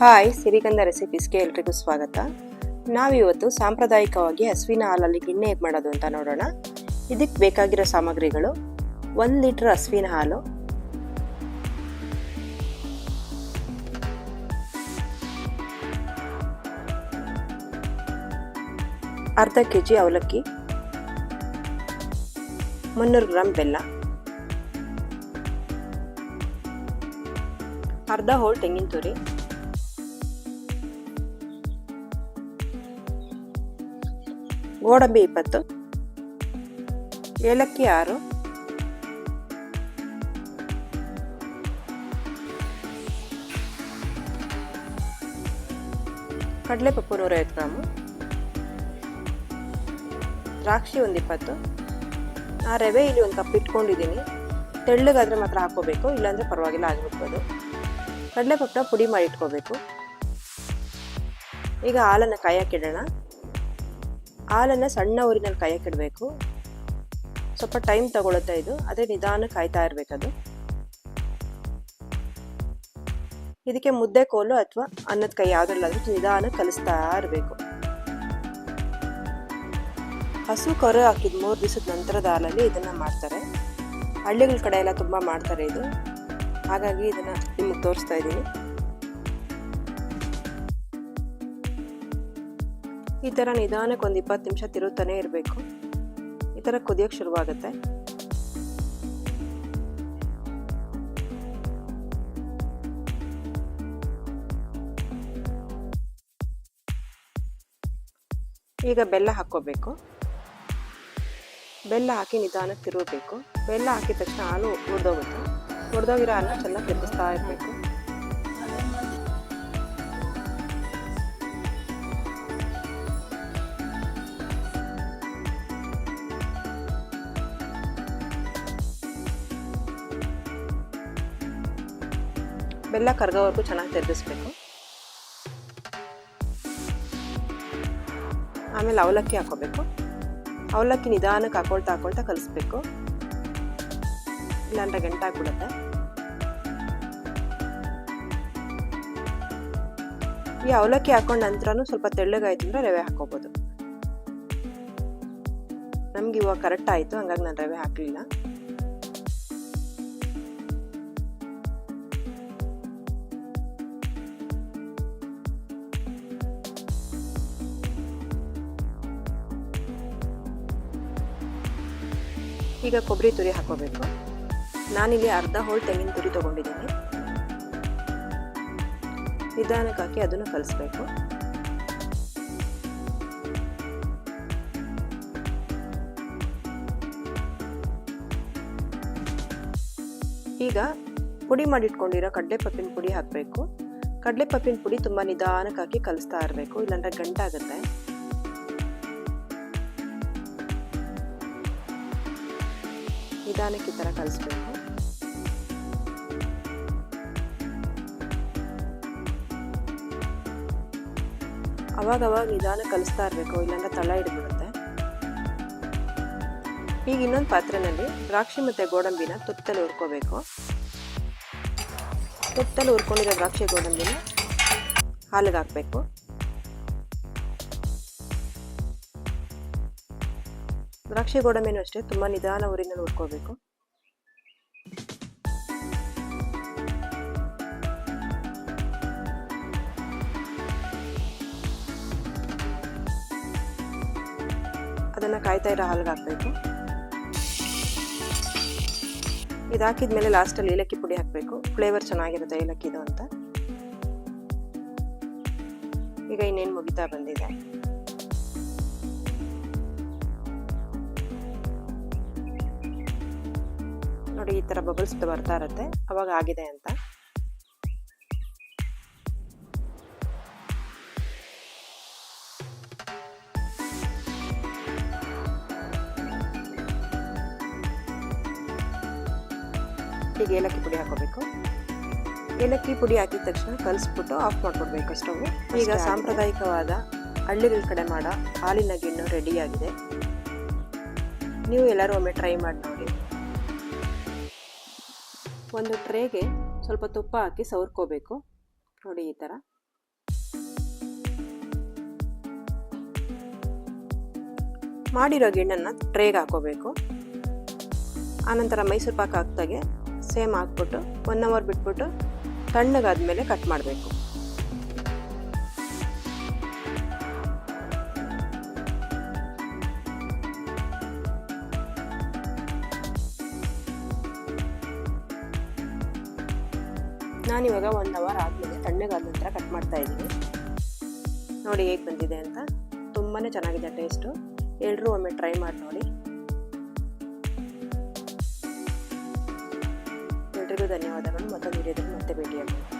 Hi, Sirigandha ರೆಸಿಪೀಸ್ಗೆ ಎಲ್ರಿಗೂ ಸ್ವಾಗತ. ನಾವಿವತ್ತು ಸಾಂಪ್ರದಾಯಿಕವಾಗಿ ಹಸುವಿನ ಹಾಲಲ್ಲಿ ಗಿಣ್ಣೆ ಹೇಗೆ ಮಾಡೋದು ಅಂತ ನೋಡೋಣ. ಇದಕ್ಕೆ ಬೇಕಾಗಿರೋ ಸಾಮಗ್ರಿಗಳು ಒಂದು ಲೀಟ್ರ್ ಹಸುವಿನ ಹಾಲು, ಅರ್ಧ ಕೆ ಜಿ ಅವಲಕ್ಕಿ, ಮುನ್ನೂರು ಗ್ರಾಮ್ ಬೆಲ್ಲ, ಅರ್ಧ ಹೋಲ್ ತೆಂಗಿನ ತುರಿ ಗೋಡಂಬಿ ಇಪ್ಪತ್ತು, ಏಲಕ್ಕಿ ಆರು, ಕಡಲೆಪಪ್ಪು ನೂರೈವತ್ತು ಗ್ರಾಮು, ದ್ರಾಕ್ಷಿ ಒಂದು ಇಪ್ಪತ್ತು. ಆ ರವೆ ಇಲ್ಲಿ ಒಂದು ಕಪ್ ಇಟ್ಕೊಂಡಿದ್ದೀನಿ. ತೆಳ್ಳಗಾದ್ರೆ ಮಾತ್ರ ಹಾಕೋಬೇಕು ಇಲ್ಲಾಂದರೆ ಪರವಾಗಿಲ್ಲ, ಆಗಿಬಿಡ್ಬೋದು. ಕಡಲೆಪಪ್ಪನ ಪುಡಿ ಮಾಡಿ ಇಟ್ಕೋಬೇಕು. ಈಗ ಹಾಲನ್ನು ಕಾಯಕ್ಕಿಡೋಣ ಹಾಲನ್ನು ಸಣ್ಣ ಊರಿನಲ್ಲಿ ಕಾಯಕ್ಕಿಡಬೇಕು. ಸ್ವಲ್ಪ ಟೈಮ್ ತಗೊಳುತ್ತೆ ಇದು. ಅದೇ ನಿಧಾನ ಕಾಯ್ತಾ ಇರಬೇಕದು. ಇದಕ್ಕೆ ಮುದ್ದೆ ಕೋಲು ಅಥವಾ ಅನ್ನದ ಕೈ ಯಾವುದ್ರಲ್ಲಾದ್ರೂ ನಿಧಾನ ಕಲಿಸ್ತಾ ಇರಬೇಕು. ಹಸು ಕರು ಹಾಕಿದ ಮೂರು ದಿವಸದ ನಂತರದ ಹಾಲಲ್ಲಿ ಇದನ್ನು ಮಾಡ್ತಾರೆ. ಹಳ್ಳಿಗಳ ಕಡೆ ಎಲ್ಲ ತುಂಬ ಮಾಡ್ತಾರೆ ಇದು. ಹಾಗಾಗಿ ಇದನ್ನು ನಿಮಗೆ ತೋರಿಸ್ತಾ ಇದ್ದೀನಿ. ಈ ಥರ ನಿಧಾನಕ್ಕೆ ಒಂದು ಇಪ್ಪತ್ತು ನಿಮಿಷ ತಿರುತ್ತಾನೆ ಇರಬೇಕು. ಈ ಥರ ಕುದಿಯೋಕ್ಕೆ ಶುರುವಾಗುತ್ತೆ. ಈಗ ಬೆಲ್ಲ ಹಾಕ್ಕೋಬೇಕು. ಬೆಲ್ಲ ಹಾಕಿ ನಿಧಾನಕ್ಕೆ ತಿರುಗಬೇಕು. ಬೆಲ್ಲ ಹಾಕಿದ ತಕ್ಷಣ ಹಾಲು ಹುರಿದೋಗುತ್ತೆ ಹುರಿದೋಗಿರೋ ಹಾಲನ್ನ ಚೆನ್ನಾಗಿ ತಿರುಗಿಸ್ತಾ ಇರಬೇಕು. ಬೆಲ್ಲ ಕರ್ಗೋವರೆಗೂ ಚೆನ್ನಾಗಿ ತಿರುಗಿಸ್ಬೇಕು ಆಮೇಲೆ ಅವಲಕ್ಕಿ ಹಾಕೋಬೇಕು. ಅವಲಕ್ಕಿ ನಿಧಾನಕ್ಕೆ ಹಾಕೊಳ್ತಾ ಹಾಕೊಳ್ತಾ ಕಲಿಸ್ಬೇಕು. ಇಲ್ಲಾಂದ್ರೆ ಗಂಟಾಗ್ಬಿಡುತ್ತೆ. ಈ ಅವಲಕ್ಕಿ ಹಾಕೊಂಡ ನಂತರನೂ ಸ್ವಲ್ಪ ತೆಳ್ಳಗಾಯ್ತು ಅಂದರೆ ರವೆ ಹಾಕೋಬೋದು. ನಮ್ಗೆ ಇವಾಗ ಕರೆಕ್ಟ್ ಆಯಿತು, ಹಂಗಾಗಿ ನಾನು ರವೆ ಹಾಕಲಿಲ್ಲ. ಈಗ ಕೊಬ್ಬರಿ ತುರಿ ಹಾಕೋಬೇಕು. ನಾನಿಲ್ಲಿ ಅರ್ಧ ಹೋಳು ತೆಂಗಿನ ತುರಿ ತೊಗೊಂಡಿದ್ದೀನಿ. ನಿಧಾನಕ್ಕೆ ಹಾಕಿ ಅದನ್ನು ಕಲಿಸ್ಬೇಕು. ಈಗ ಪುಡಿ ಮಾಡಿಟ್ಕೊಂಡಿರೋ ಕಡಲೆಪಪ್ಪಿನ ಪುಡಿ ಹಾಕಬೇಕು. ಕಡಲೆಪಪ್ಪಿನ ಪುಡಿ ತುಂಬ ನಿಧಾನಕ್ಕೆ ಹಾಕಿ ಕಲಿಸ್ತಾ ಇರಬೇಕು, ಇಲ್ಲಾಂದ್ರೆ ಗಂಟಾಗುತ್ತೆ. ನಿಧಾನಕ್ಕೆ ಈ ಥರ ಕಲಿಸ್ಬೇಕು ಅವಾಗ ಅವಾಗ ನಿಧಾನ ಕಲಿಸ್ತಾ ಇರಬೇಕು, ಇಲ್ಲಾಂದ್ರೆ ತಳ ಹಿಡ್ಬಿಡುತ್ತೆ. ಈಗ ಇನ್ನೊಂದು ಪಾತ್ರೆನಲ್ಲಿ ದ್ರಾಕ್ಷಿ ಮತ್ತು ಗೋಡಂಬಿನ ತುತ್ತಲ್ಲಿ ಹುರ್ಕೋಬೇಕು. ತುತ್ತಲ್ಲಿ ಹುರ್ಕೊಂಡಿರೋ ದ್ರಾಕ್ಷಿ ಗೋಡಂಬಿನ ಹಾಲಿಗೆ ಹಾಕಬೇಕು. ದ್ರಾಕ್ಷಿ ಗೋಡಂಬಿನೂ ಅಷ್ಟೇ, ತುಂಬ ನಿಧಾನ ಊರಿನಲ್ಲಿ ನೋಡ್ಕೋಬೇಕು. ಅದನ್ನು ಕಾಯ್ತಾ ಇರೋ ಹಾಲ್ಗೆ ಹಾಕಬೇಕು. ಇದು ಹಾಕಿದ್ಮೇಲೆ ಲಾಸ್ಟಲ್ಲಿ ಏಲಕ್ಕಿ ಪುಡಿ ಹಾಕಬೇಕು. ಫ್ಲೇವರ್ ಚೆನ್ನಾಗಿರುತ್ತೆ ಏಲಕ್ಕಿದು ಅಂತ. ಈಗ ಇನ್ನೇನು ಮುಗಿತಾ ಬಂದಿದೆ. ನೋಡಿ ಈ ಥರ ಬಬಲ್ಸ್ ಬರ್ತಾ ಇರುತ್ತೆ. ಅವಾಗ ಆಗಿದೆ ಅಂತ. ಈಗ ಏಲಕ್ಕಿ ಪುಡಿ ಹಾಕೋಬೇಕು. ಏಲಕ್ಕಿ ಪುಡಿ ಹಾಕಿದ ತಕ್ಷಣ ಕಲಸ್ಬಿಟ್ಟು ಆಫ್ ಮಾಡಿಕೊಡ್ಬೇಕು ಸ್ಟವ್ ಈಗ ಸಾಂಪ್ರದಾಯಿಕವಾದ ಹಳ್ಳಿಗಳ ಕಡೆ ಮಾಡೋ ಹಾಲಿನ ಗಿಣ್ಣು ರೆಡಿಯಾಗಿದೆ ನೀವು ಎಲ್ಲರೂ ಒಮ್ಮೆ ಟ್ರೈ ಮಾಡಿ ನೋಡಿ. ಒಂದು ಟ್ರೇಗೆ ಸ್ವಲ್ಪ ತುಪ್ಪ ಹಾಕಿ ಸವರ್ಕೋಬೇಕು. ನೋಡಿ ಈ ಥರ. ಮಾಡಿರೋ ಗಿಣ್ಣನ್ನು ಟ್ರೇಗೆ ಹಾಕೋಬೇಕು. ಆನಂತರ ಮೈಸೂರು ಪಾಕ ಹಾಕ್ದಾಗೆ ಸೇಮ್ ಹಾಕ್ಬಿಟ್ಟು ಒನ್ ಅವರ್ ಬಿಟ್ಬಿಟ್ಟು ತಣ್ಣಗಾದ ಮೇಲೆ ಕಟ್ ಮಾಡಬೇಕು. ನಾನಿವಾಗ ಒನ್ ಅವರ್ ಆದಮೇಲೆ ತಣ್ಣಗಾದ ನಂತರ ಕಟ್ ಮಾಡ್ತಾ ಇದ್ದೀನಿ. ನೋಡಿ ಹೇಗೆ ಬಂದಿದೆ ಅಂತ. ತುಂಬಾ ಚೆನ್ನಾಗಿದೆ ಟೇಸ್ಟು ಎಲ್ಲರೂ ಒಮ್ಮೆ ಟ್ರೈ ಮಾಡಿ ನೋಡಿ. ಎಲ್ರಿಗೂ ಧನ್ಯವಾದಗಳು. ಮತ್ತೊಂದು ವಿಡಿಯೋದಲ್ಲಿ ಮತ್ತೆ ಭೇಟಿಯಾಗೋಣ.